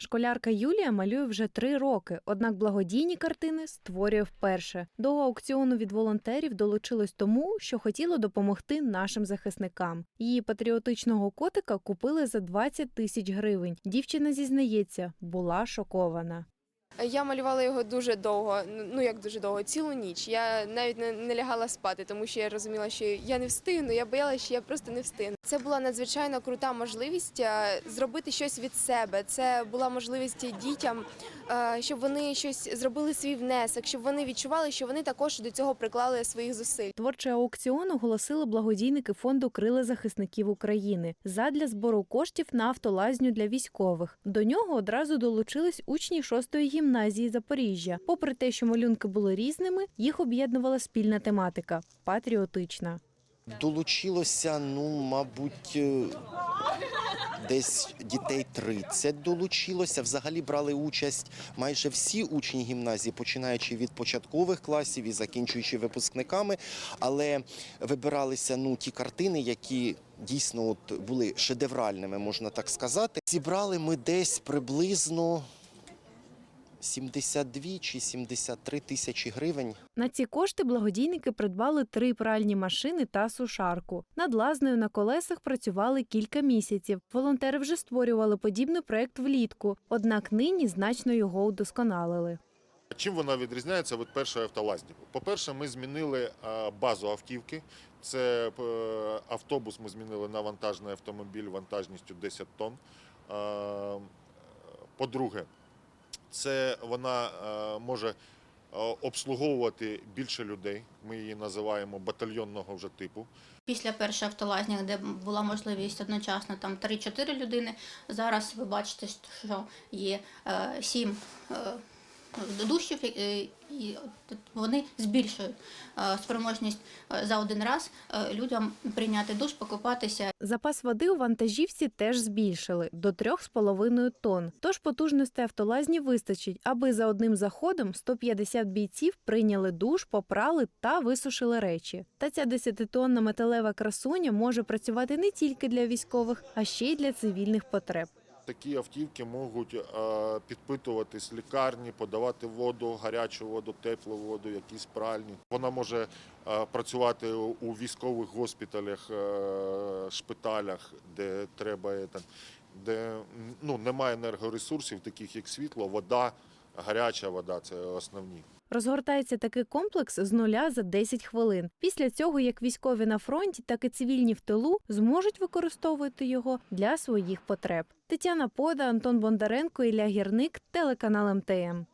Школярка Юлія малює вже три роки, однак благодійні картини створює вперше. До аукціону від волонтерів долучилось тому, що хотіло допомогти нашим захисникам. Її патріотичного котика купили за 20 тисяч гривень. Дівчина зізнається, була шокована. Я малювала його дуже довго, ну як дуже довго, цілу ніч. Я навіть не, не лягала спати, тому що я розуміла, що я не встигну. Я боялася, що я просто не встигну. Це була надзвичайно крута можливість е, зробити щось від себе. Це була можливість дітям, е, щоб вони щось зробили свій внесок, щоб вони відчували, що вони також до цього приклали своїх зусиль. Творчий аукціон оголосили благодійники фонду Крила захисників України задля збору коштів на автолазню для військових. До нього одразу долучились учні шостої гімназії Запоріжжя. Попри те, що малюнки були різними, їх об'єднувала спільна тематика патріотична. Долучилося, ну, мабуть, е, десь дітей 30 долучилося. Взагалі брали участь майже всі учні гімназії, починаючи від початкових класів і закінчуючи випускниками. Але вибиралися ну, ті картини, які дійсно от були шедевральними, можна так сказати. Зібрали ми десь приблизно 72 чи 73 тисячі гривень. На ці кошти благодійники придбали три пральні машини та сушарку. Над лазнею на колесах працювали кілька місяців. Волонтери вже створювали подібний проект влітку, однак нині значно його удосконалили. Чим вона відрізняється від першої автолазні? По-перше, ми змінили е, базу автівки. Це е, автобус ми змінили на вантажний автомобіль вантажністю 10 тонн. Е, По-друге, це вона е, може е, обслуговувати більше людей. Ми її називаємо батальйонного вже типу. Після першої автолазні, де була можливість одночасно там 3-4 людини, зараз ви бачите, що є е, 7 душів, е, і вони збільшують е, спроможність е, за один раз людям прийняти душ, покупатися Запас води у вантажівці теж збільшили до 3,5 тонн. Тож потужностей автолазні вистачить, аби за одним заходом 150 бійців прийняли душ, попрали та висушили речі. Та ця 10-тонна металева красуня може працювати не тільки для військових, а ще й для цивільних потреб. Такі автівки можуть е, підпитуватись лікарні, подавати воду, гарячу воду, теплу воду, якісь пральні. Вона може е, працювати у військових госпіталях, е, шпиталях, де треба, де ну, немає енергоресурсів, таких як світло, вода, гаряча вода це основні. Розгортається такий комплекс з нуля за 10 хвилин. Після цього як військові на фронті, так і цивільні в тилу зможуть використовувати його для своїх потреб. Тетяна Пода, Антон Бондаренко, Ілля Гірник, телеканал МТМ.